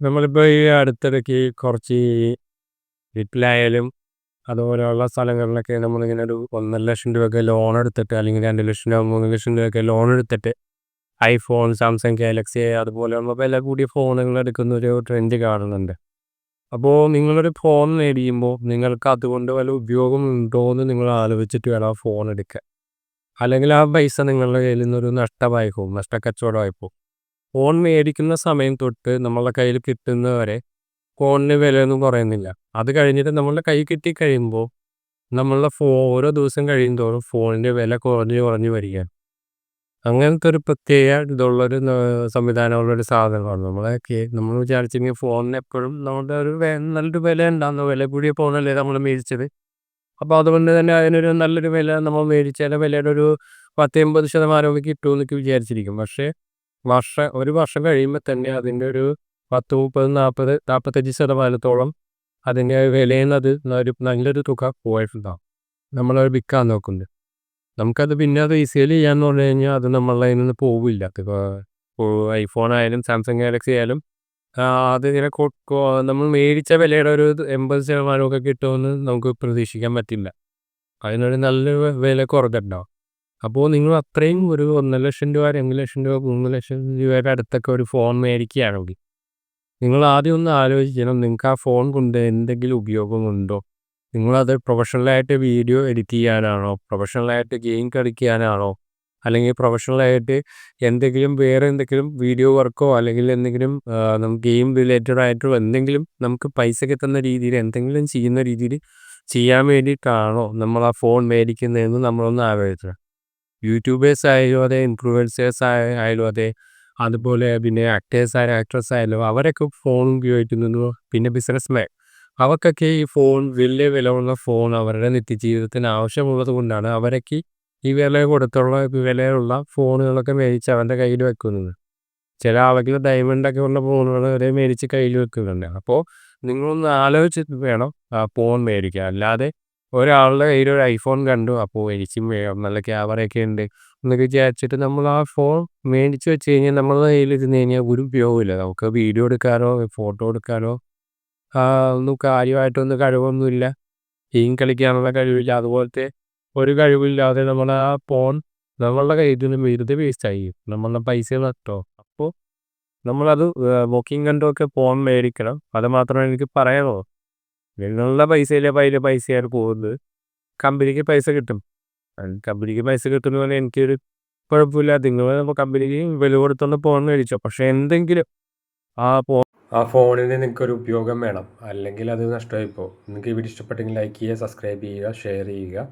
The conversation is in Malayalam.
നമ്മളിപ്പോൾ ഈ അടുത്തിടയ്ക്ക് കുറച്ച് ഈ വീട്ടിലായാലും അതുപോലെയുള്ള സ്ഥലങ്ങളിലൊക്കെ നമ്മളിങ്ങനെ ഒരു ഒന്നര ലക്ഷം രൂപയൊക്കെ ലോൺ എടുത്തിട്ട് അല്ലെങ്കിൽ രണ്ട് ലക്ഷം രൂപ മൂന്ന് ലക്ഷം രൂപയൊക്കെ ലോൺ എടുത്തിട്ട് ഐഫോൺ സാംസങ് ഗാലക്സി അതുപോലെയുള്ള വില കൂടിയ ഫോണുകൾ എടുക്കുന്ന ഒരു ട്രെൻഡ് കാണുന്നുണ്ട്. അപ്പോൾ നിങ്ങളൊരു ഫോൺ മേടിക്കുമ്പോൾ നിങ്ങൾക്ക് അതുകൊണ്ട് വല്ല ഉപയോഗം ഉണ്ടോ എന്ന് നിങ്ങൾ ആലോചിച്ചിട്ട് വേണം ആ ഫോൺ എടുക്കുക അല്ലെങ്കിൽ ആ പൈസ നിങ്ങളുടെ കയ്യിൽ നിന്നൊരു നഷ്ടമായി പോകും നഷ്ടക്കച്ചവടമായി പോകും ഫോൺ മേടിക്കുന്ന സമയം തൊട്ട് നമ്മളുടെ കയ്യിൽ കിട്ടുന്നവരെ ഫോണിന് വിലയൊന്നും കുറയുന്നില്ല. അത് കഴിഞ്ഞിട്ട് നമ്മളുടെ കൈ കിട്ടി കഴിയുമ്പോൾ നമ്മളുടെ ഫോ ഓരോ ദിവസം കഴിയുന്തോറും ഫോണിന്റെ വില കുറഞ്ഞ് കുറഞ്ഞ് വരികയാണ്. അങ്ങനത്തെ ഒരു പ്രത്യേക ഇതുള്ളൊരു സംവിധാനമുള്ളൊരു സാധനമാണ്. നമ്മളെ നമ്മൾ വിചാരിച്ചെങ്കിൽ ഫോണിന് എപ്പോഴും നമ്മുടെ ഒരു നല്ലൊരു വില ഉണ്ടാകുന്ന വില കൂടിയ ഫോണല്ലേ നമ്മൾ മേടിച്ചത്. അപ്പോൾ അതുകൊണ്ട് തന്നെ അതിനൊരു നല്ലൊരു വില നമ്മൾ മേടിച്ചാൽ വിലയുടെ ഒരു പത്ത് എൺപത് ശതമാനമൊക്കെ കിട്ടുമെന്നൊക്കെ വിചാരിച്ചിരിക്കും. പക്ഷേ വർഷം ഒരു വർഷം കഴിയുമ്പോൾ തന്നെ അതിന്റെ ഒരു പത്ത് മുപ്പത് നാൽപ്പത് നാൽപ്പത്തഞ്ച് ശതമാനത്തോളം അതിന്റെ വിലയിൽ നിന്ന് അത് ഒരു നല്ലൊരു തുക പോയിട്ടുണ്ടാവും. നമ്മളത് വിൽക്കാൻ നോക്കുന്നത് നമുക്കത് പിന്നെ അത് റീസെയിൽ ചെയ്യാന്ന് പറഞ്ഞു കഴിഞ്ഞാൽ അത് നമ്മളതിൽ നിന്ന് പോവില്ല. ഐഫോൺ ആയാലും സാംസങ് ഗാലക്സി ആയാലും അത് ഇങ്ങനെ നമ്മൾ മേടിച്ച വിലയുടെ ഒരു എൺപത് ശതമാനമൊക്കെ കിട്ടുമെന്ന് നമുക്ക് പ്രതീക്ഷിക്കാൻ പറ്റില്ല. അതിനൊരു നല്ലൊരു വില കുറഞ്ഞിട്ടുണ്ടാവും അപ്പോൾ നിങ്ങൾ അത്രയും ഒരു ഒന്നര ലക്ഷം രൂപ രണ്ട് ലക്ഷം രൂപ മൂന്ന് ലക്ഷം രൂപയുടെ അടുത്തൊക്കെ ഒരു ഫോൺ മേടിക്കുകയാണെങ്കിൽ നിങ്ങൾ ആദ്യം ഒന്ന് ആലോചിക്കണം. നിങ്ങൾക്ക് ആ ഫോൺ കൊണ്ട് എന്തെങ്കിലും ഉപയോഗമുണ്ടോ നിങ്ങളത് പ്രൊഫഷണലായിട്ട് വീഡിയോ എഡിറ്റ് ചെയ്യാനാണോ? പ്രൊഫഷണലായിട്ട് ഗെയിം കളിക്കാനാണോ? അല്ലെങ്കിൽ പ്രൊഫഷണലായിട്ട് എന്തെങ്കിലും വേറെ എന്തെങ്കിലും വീഡിയോ വർക്കോ അല്ലെങ്കിൽ എന്തെങ്കിലും നമുക്ക് ഗെയിം റിലേറ്റഡ് ആയിട്ടോ എന്തെങ്കിലും നമുക്ക് പൈസ കിട്ടുന്ന രീതിയിൽ എന്തെങ്കിലും ചെയ്യുന്ന രീതിയിൽ ചെയ്യാൻ വേണ്ടിയിട്ടാണോ നമ്മൾ ആ ഫോൺ മേടിക്കുന്നതെന്ന് നമ്മളൊന്ന് ആലോചിക്കണം യൂട്യൂബേഴ്സ് ആയാലും അതെ ഇൻഫ്ലുവൻസേഴ്സ് ആയാലും അതെ അതുപോലെ പിന്നെ ആക്ടേഴ്സ് ആയാലും ആക്ട്രസ് ആയാലും അവരൊക്കെ ഫോൺ ഉപയോഗിക്കുന്നു. പിന്നെ ബിസിനസ് മാൻ അവർക്കൊക്കെ ഈ ഫോൺ വലിയ വില ഉള്ള ഫോൺ അവരുടെ നിത്യജീവിതത്തിന് ആവശ്യമുള്ളത് കൊണ്ടാണ് അവരൊക്കെ ഈ വില കൊടുത്തുള്ള വിലയുള്ള ഫോണുകളൊക്കെ മേടിച്ച് അവന്റെ കയ്യിൽ വെക്കുന്നത്. ചില ആളുകൾ ഡയമണ്ടൊക്കെ ഉള്ള ഫോണുകൾ വരെ മേടിച്ച് കയ്യിൽ വെക്കുന്നുണ്ട്. അപ്പോൾ നിങ്ങളൊന്ന് ആലോചിച്ചിട്ട് വേണം ഫോൺ മേടിക്കാൻ. അല്ലാതെ ഒരാളുടെ കയ്യിൽ ഒരു ഐഫോൺ കണ്ടു. അപ്പോൾ എനിക്കും വേണം നല്ല ക്യാമറയൊക്കെ ഉണ്ട്. എന്നൊക്കെ വിചാരിച്ചിട്ട് നമ്മൾ ആ ഫോൺ മേടിച്ച് വെച്ച് കഴിഞ്ഞാൽ നമ്മളുടെ കയ്യിൽ ഇരുന്ന് കഴിഞ്ഞാൽ ഒരു ഉപയോഗമില്ല നമുക്ക് വീഡിയോ എടുക്കാനോ ഫോട്ടോ എടുക്കാനോ ഒന്നും കാര്യമായിട്ടൊന്നും കഴിവൊന്നുമില്ല. ഗെയിം കളിക്കാനുള്ള കഴിവില്ല. അതുപോലത്തെ ഒരു കഴിവില്ലാതെ നമ്മൾ ആ ഫോൺ നമ്മളുടെ കയ്യിൽ നിന്ന് വെറുതെ വേസ്റ്റായി നമ്മളുടെ പൈസ നട്ടോ അപ്പോൾ നമ്മളത് ബുക്കിംഗ് കണ്ടുമൊക്കെ ഫോൺ മേടിക്കണം. അത് മാത്രമേ എനിക്ക് പറയാനുള്ളൂ. നിങ്ങളുടെ പൈസയിലെ പൈല പൈസയാണ് പോകുന്നത്. കമ്പനിക്ക് പൈസ കിട്ടും. കമ്പനിക്ക് പൈസ കിട്ടുന്ന പോലെ എനിക്കൊരു കുഴപ്പമില്ല. നിങ്ങൾ കമ്പനിക്ക് വില കൊടുത്തൊന്ന് ഫോൺ മേടിച്ചോ. പക്ഷെ എന്തെങ്കിലും ആ ഫോൺ ആ ഫോണിന് നിങ്ങൾക്കൊരു ഉപയോഗം വേണം. അല്ലെങ്കിൽ അത് നഷ്ടമായി പോകും. നിങ്ങൾക്ക് ഈ വീഡിയോ ഇഷ്ടപ്പെട്ടെങ്കിൽ ലൈക്ക് ചെയ്യുക സബ്സ്ക്രൈബ് ചെയ്യുക ഷെയർ ചെയ്യുക.